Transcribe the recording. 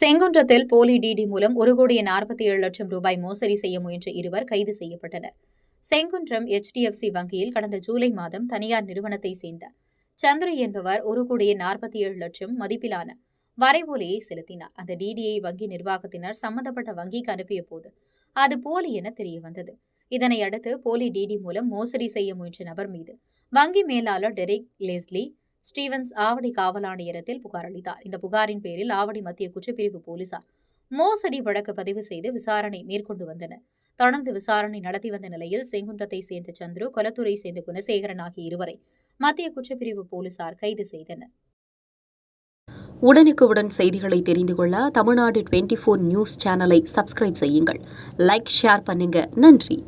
செங்குன்றத்தில் போலி டிடி மூலம் ஒரு கோடியே நாற்பத்தி ஏழு லட்சம் ரூபாய் மோசடி செய்ய முயன்ற இருவர் கைது செய்யப்பட்டனர். செங்குன்றம் எச்டிஎஃப்சி வங்கியில் கடந்த ஜூலை மாதம் தனியார் நிறுவனத்தை சேர்ந்த சந்திரு என்பவர் ஒரு கோடியே நாற்பத்தி ஏழு லட்சம் மதிப்பிலான வரைபோலியை செலுத்தினார். அந்த டிடிஐ வங்கி நிர்வாகத்தினர் சம்பந்தப்பட்ட வங்கிக்கு அனுப்பிய போது அது போலி என தெரிய வந்தது இதனை அடுத்து போலி டிடி மூலம் மோசடி செய்ய முயன்ற நபர் மீது வங்கி மேலாளர் டெரிக் லெஸ்லி ஸ்டீவன்ஸ் ஆவடி காவல் ஆணையரத்தில் புகார் அளித்தார். இந்த புகாரின் பேரில் ஆவடி மத்திய குற்றப்பிரிவு போலீசார் மோசடி வழக்கு பதிவு செய்து விசாரணை மேற்கொண்டு வந்தனர். தொடர்ந்து விசாரணை நடத்தி வந்த நிலையில் செங்குன்றத்தை சேர்ந்த சந்துரு கொலத்துறை சேர்ந்த குணசேகரன் ஆகிய இருவரை மத்திய குற்றப்பிரிவு போலீசார் கைது செய்தனர். உடனுக்குடன் செய்திகளை தெரிந்து கொள்ள தமிழ்நாடு டுவெண்ட்டி ஃபோர் நியூஸ் சேனலை சப்ஸ்கிரைப் செய்யுங்கள். லைக் ஷேர் பண்ணுங்க. நன்றி.